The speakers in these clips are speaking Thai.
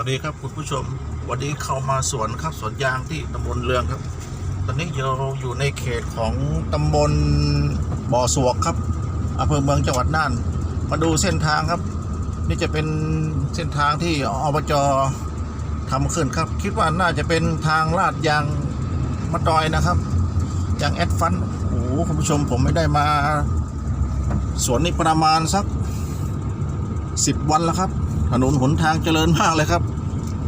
วัสดีครับคุณผู้ชม วันนี้เข้ามาสวนครับสวนยางที่ตำบลเรืองครับ ตอนนี้เราอยู่ในเขตของตำบลบ่อสวกครับอำเภอเมืองจังหวัดน่าน มาดูเส้นทางครับ นี่จะเป็นเส้นทางที่อบจทำขึ้นครับ คิดว่าน่าจะเป็นทางลาดยางมะตอยนะครับยางแอดฟันโอ้โหคุณผู้ชมผมไม่ได้มา สวนนี้ประมาณสักสิบวันแล้วครับ ถนนหนทางเจริญมากเลยครับ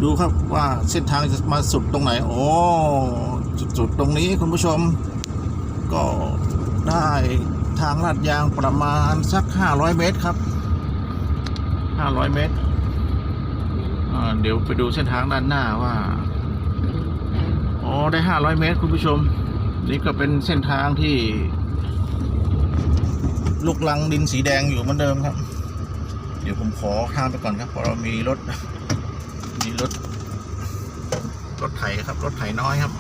ดูครับว่าเส้นทางจะมาสุดตรงไหนโอ้จุดสุดตรงนี้คุณผู้ชม ก็ได้ทางลาดยางประมาณสัก 500 เมตรครับ 500 เมตร เดี๋ยวไปดูเส้นทางด้านหน้าว่า อ๋อ ได้ 500 เมตร คุณผู้ชม นี่ก็เป็นเส้นทางที่ ลูกลังดินสีแดงอยู่เหมือนเดิมครับ ดี๋ยวผมขอข้ามไปก่อนครับ เพราะเรามีรถ มีรถ รถไถครับ รถไถน้อยครับ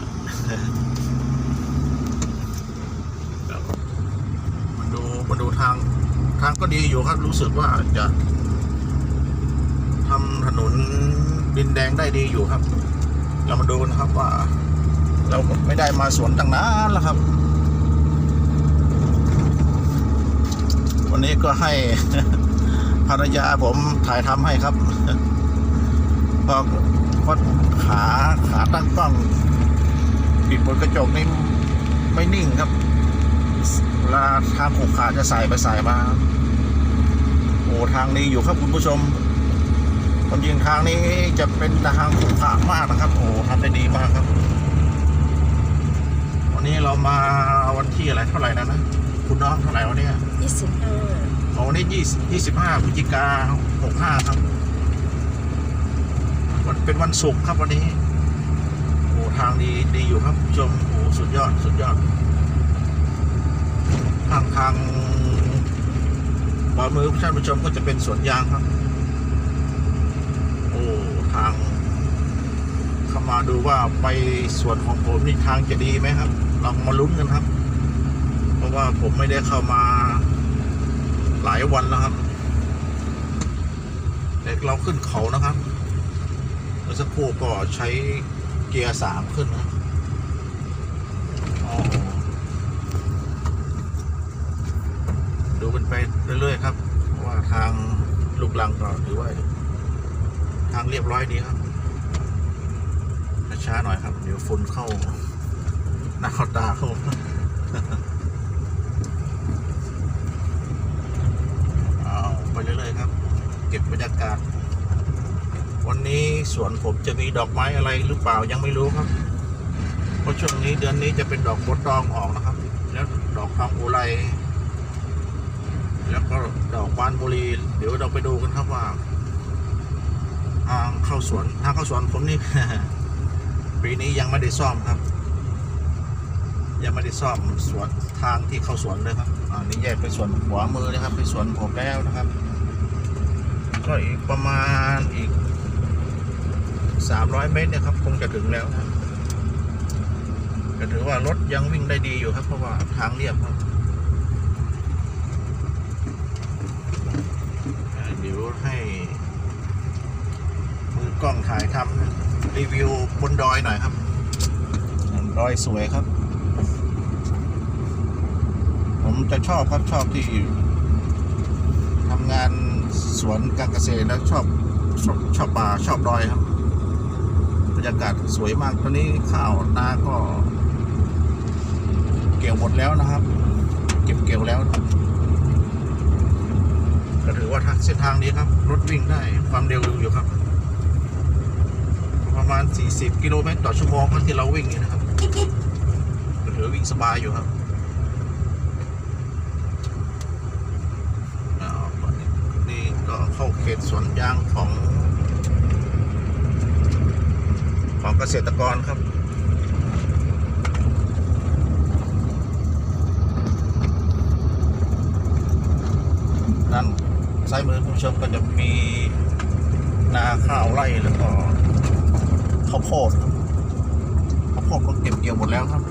มาดูมาดูทาง ทางก็ดีอยู่ครับ รู้สึกว่าจะทำถนนดินแดงได้ดีอยู่ครับ เรามาดูนะครับว่า เราไม่ได้มาสวนตั้งนานแล้วครับ วันนี้ก็ให้ ภรรยาผมถ่ายทำให้ครับเพราะเพราขาขาตั้งกล้องปิดบนกระจกนี่ไม่นิ่งครับเวลาทางผูขาจะใส่ไปใส่มาโอ้ทางนี้อยู่ครับคุณผู้ชมความยิงทางนี้จะเป็นทางผูขามากนะครับ โอ้ทำได้ดีมากครับ วันนี้เรามาวันที่อะไรเท่าไหร่นะนะคุณน้องเท่าไหร่วันนี้ยี่สิบห้า ของวันนี้ยี่ยี่สิบห้าพฤศจิกาหกห้าครับวันเป็นวันศุกร์ครับวันนี้โอ้ทางดีดีอยู่ครับชมโอ้สุดยอดสุดยอด ทางทางขวามือท่านผู้ชมก็จะเป็นสวนยางครับ โอ้ทางเข้ามาดูว่าไปสวนของผมนี่ทางจะดีไหมครับลองมาลุ้นกันครับ เพราะว่าผมไม่ได้เข้ามา หลายวันแล้วครับแต่เราขึ้นเขานะครับเมื่อสักครู่ก็ใช้เกียร์สามขึ้นนะอ๋อดูกันไปเรื่อยๆครับเพราะว่าทางลูกลังก็ถือว่าทางเรียบร้อยดีครับช้าหน่อยครับ เดี๋ยวฝนเข้าหน้าเข้าตาเข้า เอา ไปเรื่อยครับ เก็บบรรยากาศ วันนี้สวนผมจะมีดอกไม้อะไรหรือเปล่ายังไม่รู้ครับ เพราะช่วงนี้เดือนนี้จะเป็นดอกบดตองออกนะครับ แล้วดอกทองอุไรแล้วก็ดอกบานบุรี เดี๋ยวเราไปดูกันครับว่าทางเข้าสวนทางเข้าสวนผมนี่ปีนี้ยังไม่ได้ซ่อมครับ ยังไม่ได้ซ่อมสวนทางที่เข้าสวนเลยครับอันนี้แยกไปสวนขวามือนะครับ ไปสวนผมแล้วนะครับ ก็อีกประมาณอีกสามร้อยเมตรนี่ยครับ คงจะถึงแล้วนะก็ถือว่ารถยังวิ่งได้ดีอยู่ครับ เพราะว่าทางเรียบครับเดี๋ยวให้มือกล้องถ่ายทำรีวิวบนดอยหน่อยครับดอยสวยครับ ผมจะชอบครับชอบที่ งานสวนการเกษตรแล้วชอบชอบชอบป่าชอบดอยครับบรรยากาศสวยมากตอนนี้ข้าวนาก็ เกี่ยวหมดแล้วนะครับ เก็บเกี่ยวแล้วนะก็ถือว่าทางเส้นทางนี้ครับ รถวิ่งได้ความเร็วอยู่ครับ ประมาณ 40 กิโลเมตรต่อชั่วโมงที่เราวิ่งนี่นะครับก็ถือวิ่งสบายอยู่ครับ อ่านี่ก็ เข้าเขตสวนยางของ ของเกษตรกรครับนั่นซ้ายมือคุณผู้ชมก็จะมีนาข้าวไร่แล้วก็ข้าวโพดครับข้าวโพดก็เก็บเกี่ยวหมดแล้วครับ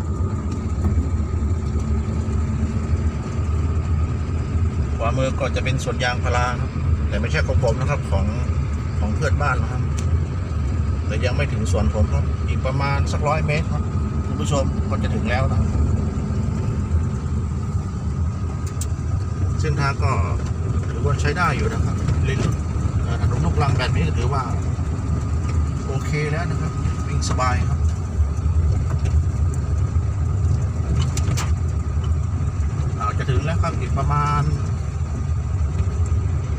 ขวามือก็จะเป็นสวนยางพาราครับ แต่ไม่ใช่ของผมนะครับของของเพื่อนบ้านนะครับ แต่ยังไม่ถึงสวนผมครับ อีกประมาณสักร้อยเมตรครับคุณผู้ชมก็จะถึงแล้วนะเส้นทางก็ถือว่าใช้ได้อยู่นะครับลนเอ่อถนนลูกรังแบบนี้ถือว่า โอเคแล้วนะครับวิ่งสบายครับอาจะถึงแล้วครับอีกประมาณ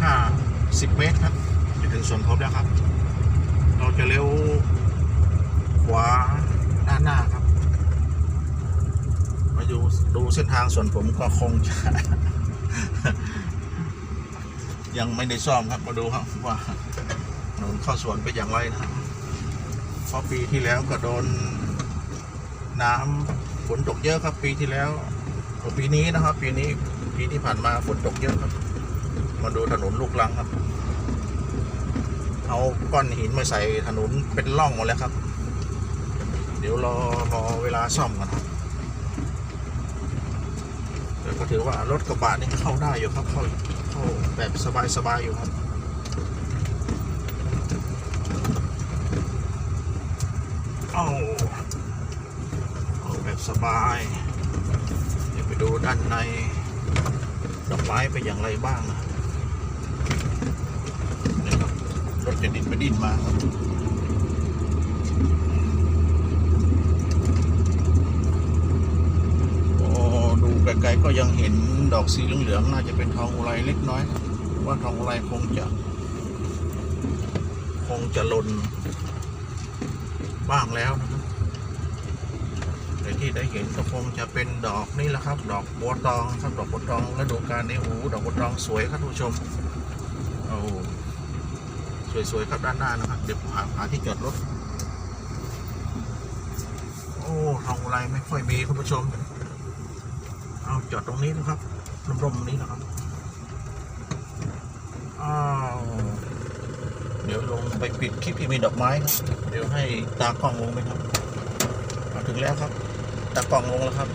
ห้า สิบเมตรครับ จะถึงสวนพบแล้วครับ เราจะเลี้ยวขวาด้านหน้าครับ มาดูดูเส้นทางส่วนผมก็คงจะยังไม่ได้ซ่อมครับมาดูครับว่าถนนเข้าสวนเป็นอย่างไรนะครับเพราะปีที่แล้วก็โดนน้ำฝนตกเยอะครับปีที่แล้วปีนี้นะครับ ปีนี้ปีที่ผ่านมาฝนตกเยอะครับ มาดูถนนลูกลังครับ เอาก้อนหินมาใส่ถนนเป็นร่องหมดแล้วครับ เดี๋ยวรอรอเวลาซ่อมกันครับแต่ก็ถือว่ารถกระบะนี่เข้าได้อยู่ครับ เข้าเข้าแบบสบายๆอยู่ครับเอาเอาแบบสบายเดี๋ยวไปดูด้านในดอกไม้เป็นอย่างไรบ้างนะครับนี่ครับรถ จะดินไปดินมาครับดูไกลๆก็ยังเห็นดอกสีเหลืองๆน่าจะเป็นทองอุไรเล็กน้อย ว่าทองอุไรคงจะ คงจะหล่นบ้างแล้วนะครับแต่ที่ได้เห็นก็คงจะเป็นดอกนี่แหละครับ ดอกบัวตองครับดอกบัวตองฤดูกาลนี้โอ้ดอกบัวตองสวยครับทุกผู้ชมโอ้ สวยๆครับด้านหน้านะครับเดี๋ยวหาหาที่จอดรถ โอ้ทองอุไรไม่ค่อยมีคุณผู้ชม เอาจอดตรงนี้นะครับร่มๆนี้นะครับอ้าวเดี๋ยวลงไปปิดคลิปที่มีดอกไม้เดี๋ยวให้ตากล้องลงไหมครับมาถึงแล้วครับตากล้องลงแล้วครับ